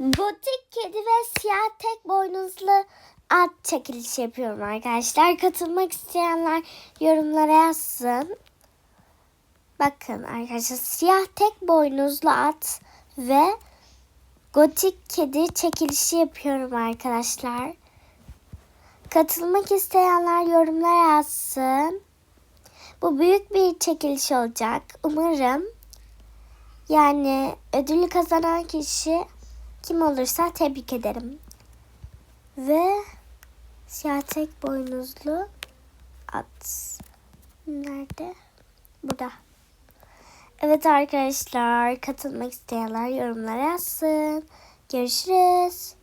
Gotik kedi ve siyah tek boynuzlu at çekilişi yapıyorum arkadaşlar. Katılmak isteyenler yorumlara yazsın. Bakın arkadaşlar siyah tek boynuzlu at ve gotik kedi çekilişi yapıyorum arkadaşlar. Katılmak isteyenler yorumlara yazsın. Bu büyük bir çekiliş olacak. Umarım yani ödülü kazanan kişi kim olursa tebrik ederim. Ve siyah tek boynuzlu at. Nerede? Burada. Evet arkadaşlar katılmak isteyenler yorumlara yazsın. Görüşürüz.